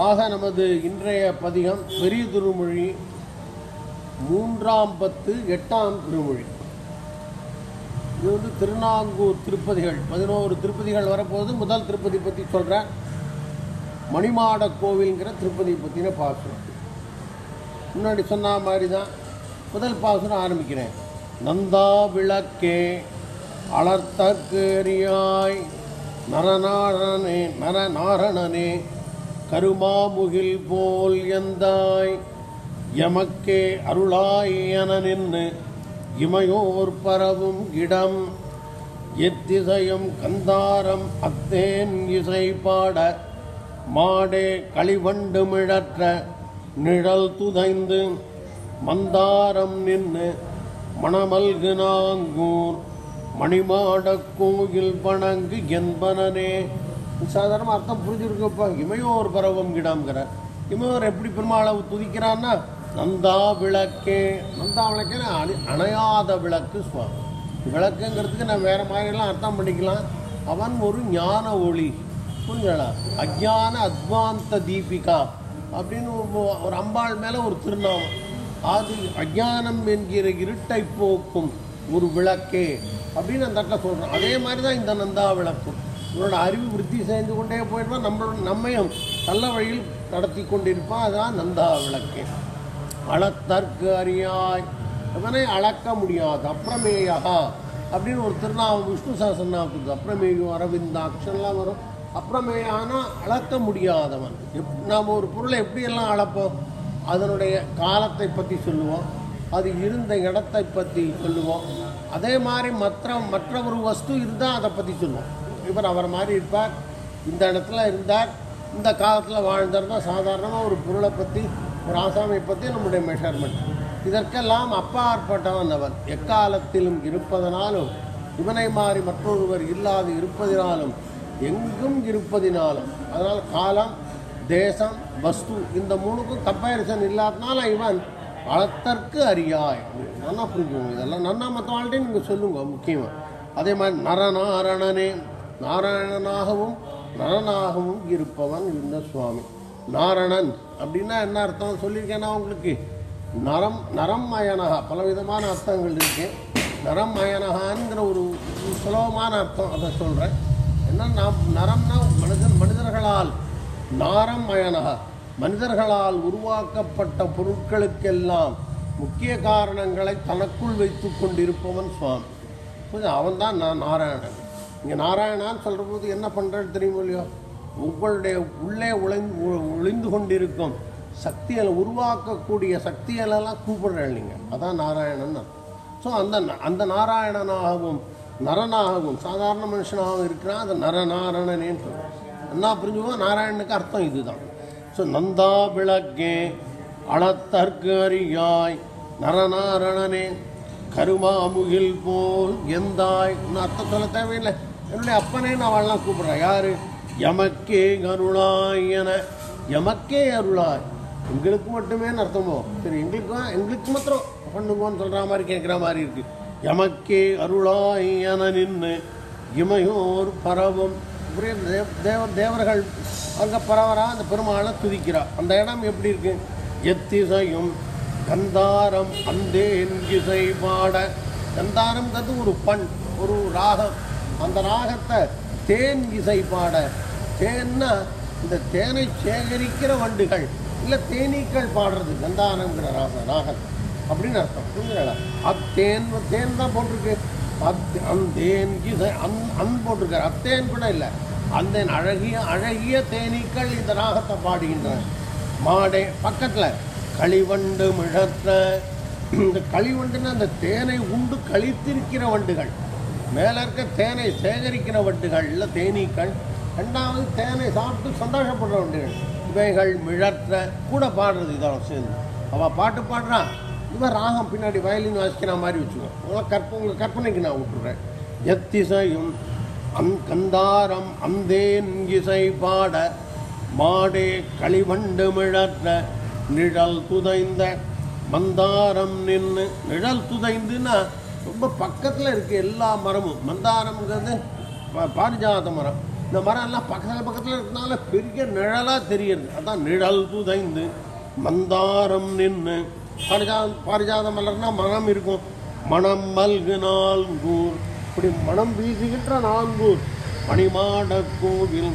ஆக நமது இன்றைய பதிகம் பெரிய திருமொழி மூன்றாம் பத்து எட்டாம் திருமொழி. இது வந்து திருநாங்கூர் திருப்பதிகள். பதினோரு திருப்பதிகள் வரப்போகுது. முதல் திருப்பதி பற்றி சொல்கிறேன் மணிமாட கோவில்ங்கிற திருப்பதியை பற்றின பாசுரம். முன்னாடி சொன்ன மாதிரி தான் முதல் பாசுரம் ஆரம்பிக்கிறேன். நந்தா விளக்கே அலர்த்தற்கு எரியாய் நரநாரணனே நரநாரணனே கருமாமுகில் போல் எந்தாய்? எமக்கே அருளாய் என நின்று இமையோர் பரவும் இடம். எத்திசையும் கந்தாரம் அத்தேன் இசை பாட மாடே களிவண்டு மிழற்ற நிழல் துதைந்து மந்தாரம் நின்று மணமல்கு நாங்கூர் மணிமாடக் கோயில் வணங்கு என்பனே சாதாரணமாக அர்த்தம் புரிஞ்சிருக்கப்பா இமையோர் பரவம் கிடாம்ங்கிற. இமையோர் எப்படி பெருமாளை துதிக்கிறான்னா நந்தா விளக்கே. நந்தா விளக்கேன்னு அணி அணையாத விளக்கு சுவாமி. விளக்குங்கிறதுக்கு நான் வேறு மாதிரிலாம் அர்த்தம் பண்ணிக்கலாம். அவன் ஒரு ஞான ஒளி. புரிஞ்சலா அஜ்ஞான அத்வாந்த தீபிகா அப்படின்னு ஒரு- அம்பாள் மேலே ஒரு திருநாமம். அது அஜ்ஞானம் என்கிற இருட்டை போக்கும் ஒரு விளக்கே அப்படின்னு அந்த இடத்துல சொல்கிறோம் அதே மாதிரி தான் இந்த நந்தா விளக்கும். இவனோட அறிவு விருத்தி செய்து கொண்டே போயிடுவான் நம்ம நம்மையும் நல்ல வழியில் நடத்தி கொண்டிருப்பான் அதான் நந்தா விளக்கே. அளத்தற்கு அறியாய். இவனை அளக்க முடியாது. அப்புறமேயா அப்படின்னு ஒரு திருநாமம் விஷ்ணு சகசநாமத்துக்கு அப்பிரமேயம் அரவிந்தாட்சன்லாம் வரும். அப்புறமேயானா அளக்க முடியாதவன். எப் நாம் ஒரு பொருளை எப்படியெல்லாம் அளப்போம்? அதனுடைய காலத்தை பற்றி சொல்லுவோம். அது இருந்த இடத்தை பற்றி சொல்லுவோம். அதே மாதிரி மற்ற மற்ற ஒரு வஸ்து இருந்தால் அதை பற்றி சொல்லுவோம். இவர் அவர் மாதிரி இருப்பார். இந்த இடத்துல இருந்தார். இந்த காலத்தில் வாழ்ந்தார் தான் சாதாரணமாக ஒரு பொருளை பற்றி ஒரு ஆசாமியை பற்றி நம்முடைய மெஷர்மெண்ட் இதற்கெல்லாம் அப்பாற்பட்டவன் அவன். எக்காலத்திலும் இருப்பதனாலும் இவனை மாறி மற்றொருவர் இல்லாது இருப்பதினாலும் எங்கும் இருப்பதினாலும். அதனால் காலம் தேசம் வஸ்து இந்த மூணுக்கும் கம்பேரிசன் இல்லாதனால இவன் அளத்தற்கு அறியாய் நல்லா புரிஞ்சுக்கோங்க இதெல்லாம். நன்னா மற்ற வாழ்க்கையும் நீங்கள் சொல்லுங்க முக்கியமாக அதே மாதிரி நரநாரணனே. நாராயணனாகவும் நரனாகவும் இருப்பவன் இந்த சுவாமி. நாரணன் அப்படின்னா என்ன அர்த்தம் சொல்லியிருக்கேன்னா உங்களுக்கு? நரம் நரம் மயனகா பலவிதமான அர்த்தங்கள் இருக்கு. நரம் மயனகாங்கிற ஒரு சுலபமான அர்த்தம் அதை சொல்கிறேன் என்ன நாம் நரம்னா மனிதன் மனிதர்களால் நாரம் மயனகா மனிதர்களால் உருவாக்கப்பட்ட பொருட்களுக்கெல்லாம் முக்கிய காரணங்களை தனக்குள் வைத்து கொண்டிருப்பவன் சுவாமி. அவன் தான் நான் நாராயணன். இங்கே நாராயணான்னு சொல்கிற போது என்ன பண்ணுறது தெரியுமோ இல்லையோ? உங்களுடைய உள்ளே உழைந்து ஒளிந்து கொண்டிருக்கும் சக்திகளை உருவாக்கக்கூடிய சக்திகளெல்லாம் கூப்பிடுறேன் நீங்கள் அதான் நாராயணன் ஸோ அந்த அந்த நாராயணனாகவும் நரனாகவும் சாதாரண மனுஷனாகவும் இருக்கிறான். அது நரநாரணனேன்னு சொல்கிறேன் என்ன புரிஞ்சுக்கோ நாராயணனுக்கு அர்த்தம் இதுதான். ஸோ நந்தா விளக்கே அளத்தற்கு அறியாய் நரநாரணனே கருமாமுகில் போல் எந்தாய்? அர்த்தம் சொல்ல தேவையில்லை. என்னுடைய அப்பனே நான் அவள்லாம் கூப்பிட்றேன். யாரு? எமக்கே அருளாய் என. எமக்கே அருளாய். எங்களுக்கு மட்டுமே அர்த்தமோ? சரி எங்களுக்கு எங்களுக்கு மாத்திரம் பண்ணுங்கன்னு சொல்கிற மாதிரி கேட்குற மாதிரி இருக்கு. எமக்கே அருளாய் என நின்று இமையோர் பரவும். இப்படியே தேவ தேவ தேவர்கள் அங்கே பரவரா அந்த பெருமாளை துதிக்கிறா. அந்த இடம் எப்படி இருக்கு? எத்திசையும் கந்தாரம் அந்தேன் இசை பாட. கந்தாரம்ங்கிறது ஒரு பண் ஒரு ராகம். அந்த ராகத்தை தேன் இசை பாட. தேன்னா இந்த தேனை சேகரிக்கிற வண்டுகள். இல்லை தேனீக்கள் பாடுறது கந்தாரங்கிற ராக ராகம் அப்படின்னு அர்த்தம். புரிஞ்சுங்களா அத்தேன் தேன் தான் போட்டிருக்கு. அத் அந்தேன் இசை அந் அன் போட்டிருக்காரு. அத்தேன் கூட இல்லை. அந்த அழகிய அழகிய தேனீக்கள் இந்த ராகத்தை பாடுகின்றன மாடே பக்கத்தில் களிவண்டு மிழத்த இந்த களிவண்டுன்னா அந்த தேனை உண்டு கழித்திருக்கிற வண்டுகள். மேலே இருக்க தேனை சேகரிக்கிற வட்டுகளில் தேனீக்கள் ரெண்டாவது தேனை சாப்பிட்டு சந்தோஷப்படுற வண்டுகள். இவைகள் மிழற்ற கூட பாடுறது இதெல்லாம் சேர்ந்து அவள் பாட்டு பாடுறான் இவன் ராகம் பின்னாடி வயலின் வாசிக்கிற மாதிரி வச்சுக்கோ. உங்களை கற்ப உங்களை கற்பனைக்கு நான் விட்டுறேன். எத்திசையும் அந் கந்தாரம் அந்தேன் இசை பாட மாடே களிவண்டு மிழற்ற நிழல் துதைந்த மந்தாரம் நின்று நிழல் துதைந்துன்னா ரொம்ப பக்கத்தில் இருக்குது எல்லா மரமும். மந்தாரம்ங்கிறது பா- பாரிஜாத மரம். இந்த மரம் எல்லாம் பக்கத்தில் பக்கத்தில் இருக்கனால பெரிய நிழலாக தெரியுது அதான் நிழல் புதைந்து மந்தாரம் நின்று பாரிஜா பாரிஜாத மலர்னா மனம் இருக்கும். மனம் மல்கு நான்கூர். இப்படி மனம் வீசுகின்ற நான்கூர். பணிமாட கோவில்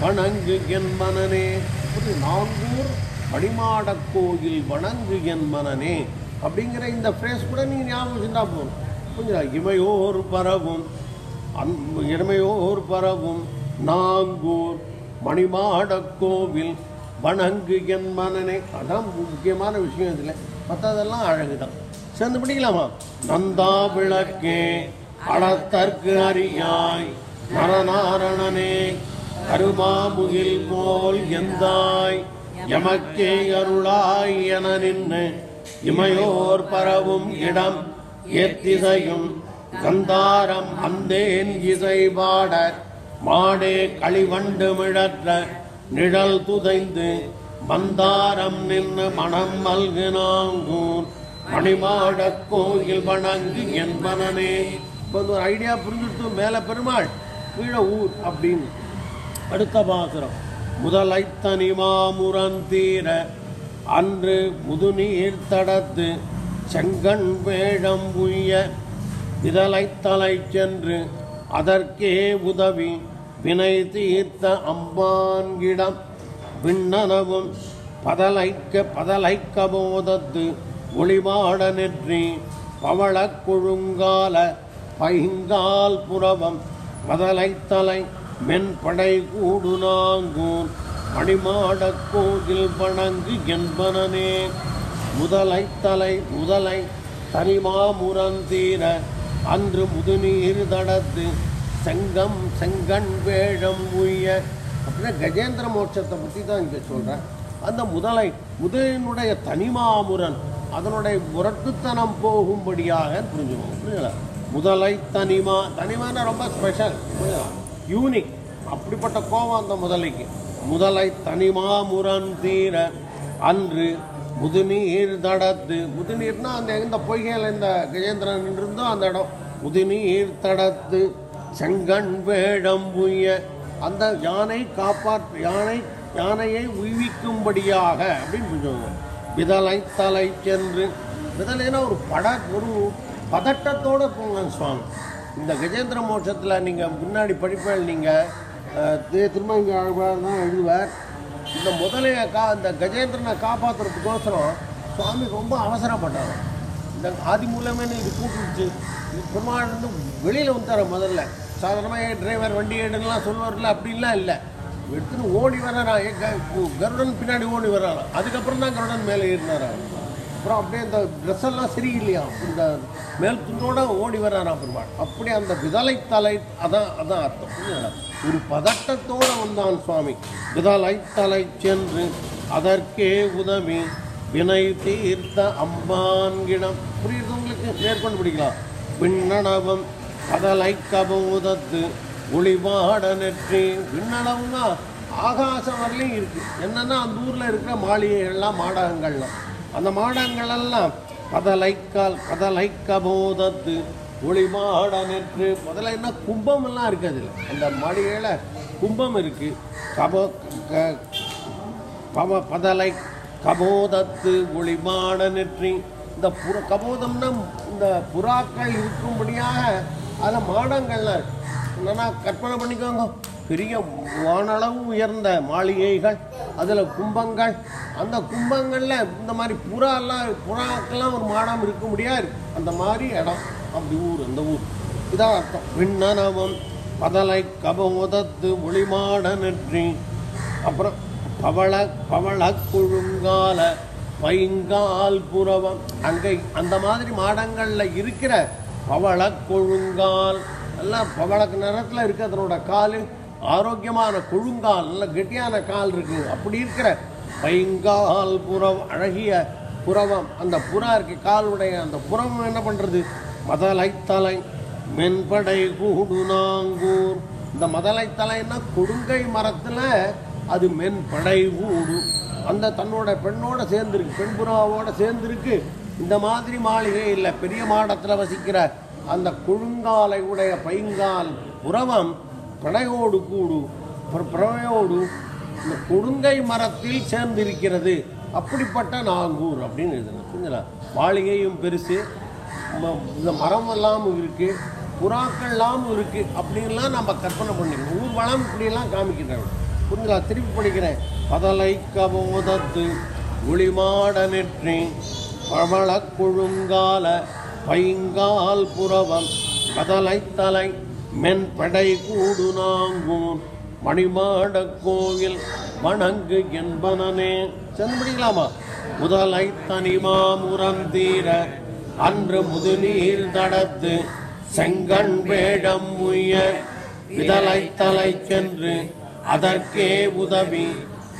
வணங்கு என் மனனே. இப்படி நான்கூர் பணிமாட கோயில் வணங்கு என் மனனே. அப்படிங்கிற இந்த ஃப்ரேஸ் கூட நீங்கள் ஞாபகம் வச்சுட்டா போதும். கொஞ்சம் இமையோர் பரவும் அந் இமையோர் பரவும் நாங்கூர் மணிமாட கோவில் வணங்கு என் மனனே அதான் முக்கியமான விஷயம் இதில். மற்றதெல்லாம் அழகு தான் சேர்ந்து பிடிக்கலாமா? நந்தா விளக்கே அடத்தற்கு அறியாய் நரநாரணனே அருமாமுகில் போல் எந்தாய் எமக்கே அருளாய் என நின்று இமையோர் பரவும் இடம் எத்திசையும் கந்தாரம் அந்தேன் இசை பாட மாடே களிவண்டு மிழற்ற நிழல் துதைந்து மந்தாரம் நின்று மனம் மல்கினாங்கூர் மணிமாட கோயில் வணங்கு என்பனனே இப்போ ஒரு ஐடியா புரிஞ்சுட்டு மேலே பெருமாள் கீழே ஊர் அப்படின்னு. அடுத்த பாசுரம். முதலை தனிமாமுரன் தீர அன்று முதுநீர் தடத்து செங்கண் வேடம் உய்ய இதலை தலை சென்று அதற்கே உதவி வினை தீர்த்த அம்பான்கிடம் விண்ணனவும் பதலைக்க பதலைக்க போதத்து ஒளிபாட நெற்றி பவள கொழுங்கால பைங்கால் புறவம் மதலைத்தலை மென்படை கூடு நாங்கூர் மணிமாடக் கோயில் வணங்கு என்பனே முதலை தலை முதலை தனிமா முரந்தீர அன்று முதுநீர் தடத்து செங்கம் செங்கண் வேழம் உய்ய. அப்படின்னா கஜேந்திர மோட்சத்தை பற்றி தான் இங்கே சொல்கிறேன் அந்த முதலை முதலினுடைய தனிமாமுரன் அதனுடைய முரட்டுத்தனம் போகும்படியாக புரிஞ்சுக்கணும் புரியுங்களா முதலை தனிமா தனிமான ரொம்ப ஸ்பெஷல் யூனிக் அப்படிப்பட்ட கோபம் அந்த முதலைக்கு. முதலை தனிமாமுரன் தீர அன்று முதுநீர் தடத்து. முதுநீர்னா அந்த இந்த பொய்கையில் இந்த கஜேந்திரன் இருந்தோ அந்த இடம். முதுநீர் தடத்து. செங்கண் வேடம் உய்ய அந்த யானை காப்பாற்று யானை யானையை உய்விக்கும்படியாக அப்படின்னு சொல்லுவாங்க. விதலை தலை சென்று. விதலைனா ஒரு பட ஒரு பதட்டத்தோடு போங்க சுவாமி. இந்த கஜேந்திர மோட்சத்தில் நீங்கள் முன்னாடி படிப்பேன் நீங்கள் திரும்ப இங்கே தான் எழுதுவார். இந்த முதலையை கா இந்த கஜேந்திரனை காப்பாற்றுறதுக்கோசரம் சுவாமி ரொம்ப அவசரப்பட்டார். இந்த ஆதி மூலமே இது கூப்பிடுச்சு இது பெருமாள் வந்து வெளியில் வந்துட்டார் முதல்ல. சாதாரணமாக டிரைவர் வண்டி எடுலாம் சொல்லுவார்ல அப்படின்லாம் இல்லை. எடுத்துன்னு ஓடி வர்றாரா? கருடன் பின்னாடி ஓடி வர்றாராம் அதுக்கப்புறம் தான் கருடன் மேலே ஏறினார்? அப்புறம் அப்படியே இந்த ட்ரெஸ் எல்லாம் சரியில்லையா இந்த மேல் துண்டோட ஓடி வர்றாராம் பெருமாள். அப்படி அந்த விதலை தலை அதான் அதான் அர்த்தம். ஒரு பதட்டத்தோடு வந்தான் சுவாமி. விதலை தலை சென்று அதற்கே உதவி வினை தீர்த்த அம்பான்கிடம் புரியுது உங்களுக்கு? மேற்கொண்டு பிடிக்கலாம் விண்ணனவம் கதலை கபூதத்து ஒளிபாட நெற்றி. விண்ணளவுனா ஆகாசம் வரலையும் இருக்குது என்னென்னா அந்த ஊரில் இருக்கிற மாளிகைகள்லாம் மாடகங்கள்லாம். அந்த மாடகங்களெல்லாம் பதலைக்கால் கதலை கபோதத்து ஒளிமாட நெற்று முதல்ல என்ன கும்பம் எல்லாம் அதில் அந்த மாளிகையில் கும்பம் இருக்கு. கபோ க- பவ பதலை கபோதத்து ஒளிமாட நெற்றி இந்த புற கபோதம்னா இந்த புறாக்கள் இருக்கும்படியாக அதில் மாடங்கள்லாம் என்னன்னா கற்பனை பண்ணிக்கோங்க. பெரிய வானளவு உயர்ந்த மாளிகைகள் அதில் கும்பங்கள். அந்த கும்பங்களில் இந்த மாதிரி புறாலாம் புறாக்கெல்லாம் ஒரு மாடம் இருக்க முடியாது. அந்த மாதிரி இடம். அப்படி ஊர் அந்த ஊர். இதான் அர்த்தம். விண்ணனவம் பதலை கபோதத்து ஒளிமாட நெற்றி. அப்புறம் பவள பவள குழுங்கால பைங்கால் புறவம். அங்கே அந்த மாதிரி மாடங்களில் இருக்கிற பவள கொழுங்கால். எல்லாம் பவள நிறத்தில் இருக்கிறதனோட கால் ஆரோக்கியமான கொழுங்கால் நல்ல கெட்டியான கால் இருக்கு. அப்படி இருக்கிற பைங்கால் புறம் அழகிய புறவம். அந்த புறா இருக்கு காலுடைய அந்த புறம் என்ன பண்ணுறது மதலை தலை மென்படை கூடு நாங்கூர். இந்த மதலை தலைன்னா கொடுங்கை மரத்தில் அது மென்படை கூடு. அந்த தன்னோட பெண்ணோட சேர்ந்துருக்கு பெண் புறாவோட சேர்ந்துருக்கு. இந்த மாதிரி மாளிகை இல்லை பெரிய மாடத்தில் வசிக்கிற அந்த கொழுங்காலை உடைய பைங்கால் புறவம் படையோடு கூடு பிரமையோடு இந்த கொடுங்கை மரத்தில் சேர்ந்திருக்கிறது. அப்படிப்பட்ட நாங்கூர் அப்படின்னு எழுதுனா மாளிகையும் பெருசு ம- இந்த மரம் எல்லாம் இருக்குது புறாக்கள்லாம் இருக்குது அப்படின்லாம் நம்ம கற்பனை பண்ணிக்கணும். ஊர் வளம் இப்படியெல்லாம் காமிக்கிறாங்க. புரிஞ்சுங்களா திருப்பி படிக்கிறேன். பதலை கபோதத்து ஒளிமாட நெற்றி பவள கொழுங்கால பைங்கால் புறவம் கதலை தலை மென்படை கூடு நாங்கூர் மணிமாட கோவில் வணங்கு என்பனே சென்று முடிக்கலாமா? முதலை தனிமாமுரந்தீர அன்று முதுநீர் நடத்து செங்கண் வேடம் உயர் விதலை தலை சென்று அதற்கே உதவி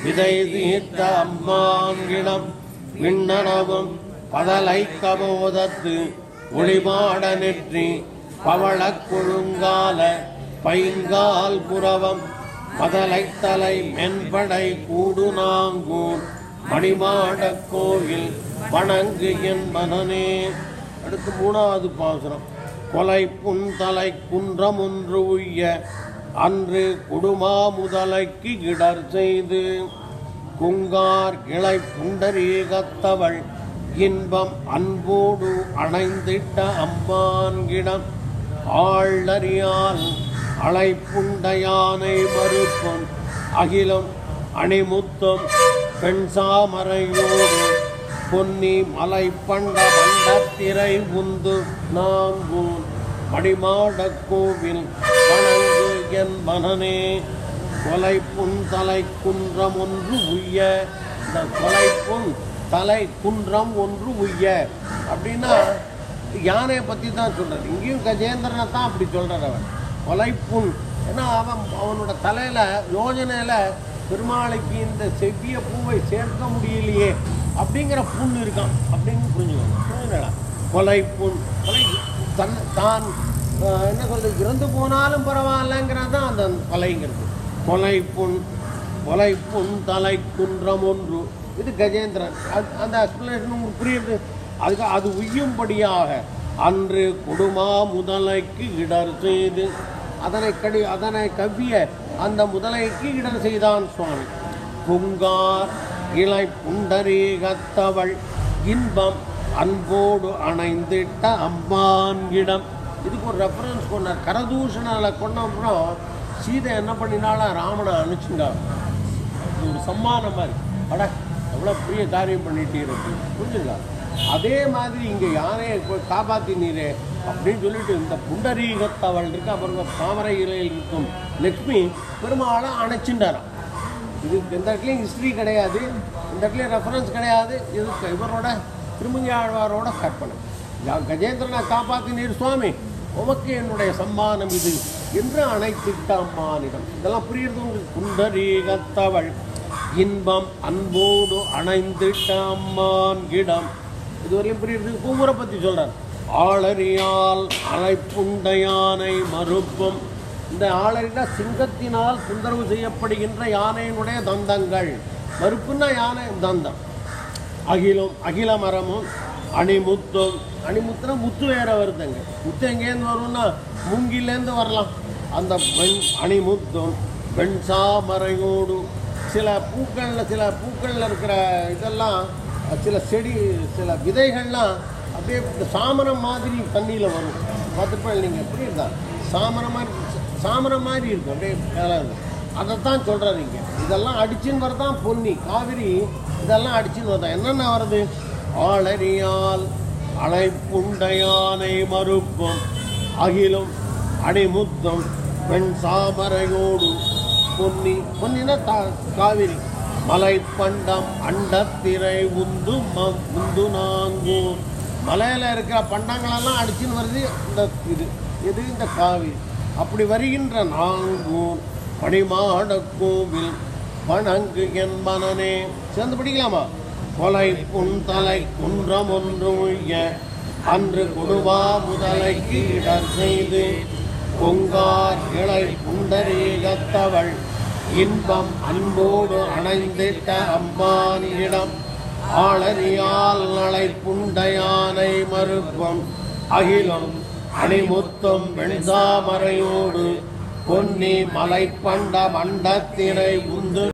விதை தீர்த்த அம்மாங்கிடம் விண்ணனவும் பதலை கபோதத்து ஒளிமாட நெற்றி பவளக் கொழுங்கால பைங்கால் புறவம் பதலை தலை மென்படை கூடு நாங்கூர் மணிமாட கோயில் வணங்கு மனநே அடுத்து மூணாவது பாசுரம். கொலை புன்தலை குன்றம் ஒன்று உய்ய அன்று குடுமா முதலைக்கு இடர் செய்து. குங்கார் கிளை புண்டரீகத்தவள் இன்பம் அன்போடு அணைந்திட்ட அம்மான்கிடம் ஆள்ளறியால் அழைப்புண்டையானை மறுப்பம் அகிலம் அணிமுத்தம் பெண்சாமரையோடு பொன்னி மலை பண்ட பண்டத்திரை உந்து நாங்கூன் மடிமாட கோவில் வணங்கு என் மனனே. கொலைப்புண் தலை குன்றம் ஒன்று உய்ய. இந்த கொலைப்புண் தலை குன்றம் ஒன்று உய்ய. அப்படின்னா யானையை பற்றி தான் சொல்கிறார் இங்கேயும் கஜேந்திரனை தான் அப்படி சொல்கிறார் அவன் கொலைப்புண் ஏன்னா அவன் அவனோட தலையில் யோஜனையில் பெருமாளைக்கு இந்த செவ்விய பூவை சேர்க்க முடியலையே அப்படிங்கிற புண் இருக்கான். அப்படின்னு புரிஞ்சுக்கணும் புரிஞ்சுங்களா கொலை புண் கொலை தன் தான் என்ன சொல்றது? இறந்து போனாலும் பரவாயில்லங்கிறது தான் அந்த கொலைங்கிறது கொலை புண் கொலை புண் தலை குன்றம் ஒன்று. இது கஜேந்திரன். அந்த எக்ஸ்பிளேஷன் உங்களுக்கு புரியுது? அதுக்கு அது உய்யும்படியாக அன்று கொடுமா முதலைக்கு இடர் செய்து அதனை கடி அதனை கவ்விய அந்த முதலைக்கு இடர் செய்தான் சுவாமி. புங்கார் இலை புண்டரீகத்தவள் இன்பம் அன்போடு அணைந்திட்ட அம்மான் இடம். இதுக்கு ஒரு ரெஃபரன்ஸ் கொண்டார். கரதூஷணால கொண்ட அப்புறம் சீதை என்ன பண்ணினாலும் ராமனை அனுப்பிச்சுங்க ஒரு சம்மானம் மாதிரி. அட எவ்வளோ பெரிய காரியம் பண்ணிட்டு இருக்கு. புரிஞ்சுங்களா அதே மாதிரி இங்கே யானையை போய் காப்பாத்தினீரே அப்படின்னு சொல்லிட்டு இந்த புண்டரீகத்தவள் இருக்கு அப்புறம் தாமரை இலையில் இருக்கும் லக்ஷ்மி பெருமாளை அணைச்சுட்டாராம் இது எந்த இடத்துலையும் ஹிஸ்ட்ரி கிடையாது இந்த இடத்துலையும் ரெஃபரன்ஸ் கிடையாது. இது இவரோட திருமங்கி ஆழ்வாரோட கற்பனை. யா- கஜேந்திரனை காப்பாற்றினீர் சுவாமி உமக்கு என்னுடைய சம்மானம் இது என்று அனைத்திட்ட அம்மானிடம் இதெல்லாம் புரியுறது உங்களுக்கு? புண்டரீகத்தவள் இன்பம் அன்போடு அணைந்திட்ட அம்மான் இடம். இதுவரையும் புரியுறது பூங்குரை பற்றி சொல்கிறார் ஆளறியால் அலைப்புண்ட யானை மறுப்பும். இந்த ஆளறினா சிங்கத்தினால் தொந்தரவு செய்யப்படுகின்ற யானையினுடைய தந்தங்கள். மறுப்புன்னா யானை தந்தம். அகிலம் அகில மரமும் அணிமுத்தும். அணிமுத்துனா முத்து வேற வருதுங்க. முத்து எங்கேருந்து வரும்னா மூங்கிலேருந்து வரலாம். அந்த பெண் அணிமுத்தும் வெண்சாமரையோடு சில பூக்களில் சில பூக்களில் இருக்கிற இதெல்லாம் சில செடி சில விதைகள்லாம் அப்படியே இந்த சாமரம் மாதிரி தண்ணியில் வரும். பார்த்துப்பேன் நீங்கள் புரியுதா சாமரம் மாதிரி சாமரம் மாதிரி இருக்கும் அப்படியே மேலே இருக்கும் அதைத்தான் சொல்கிறாரு இங்கே. இதெல்லாம் அடிச்சுன்னு வரதான் பொன்னி காவிரி இதெல்லாம் அடிச்சுன்னு வரதான். என்னென்ன வருது? ஆளறியால் அழைப்புண்டையானை மறுப்பும். அகிலும் அடிமுத்தம் பெண் சாமரையோடு பொன்னி. பொன்னினா தா காவிரி. மலை பண்டம் அண்டத்திரை உந்து ம உந்து நாங்கூர் மலையில் இருக்கிற பண்டங்களெல்லாம் அடிச்சுன்னு வருது இந்த இது இது இந்த காவி. அப்படி வருகின்ற நாங்கூர் பணிமாட கோவில் வணங்கு என்பனனே சேர்ந்து படிக்கலாமா? கொலை புன்தலை குன்றம் ஒன்று உய்ய அன்று கொடுவா முதலைக்கு இடர் செய்து பொங்கார் இளை புண்டரீகத்தவள் இன்பம் அன்போடு அணைந்திட்ட அம்மானியிடம் ஆளறியால் நலை புண்டையானை மறுப்பம். அகிலம் அணிமுத்தம் வெண்சாமரையோடு பொன்னி மலைப்பண்ட மண்டத்தினை உந்து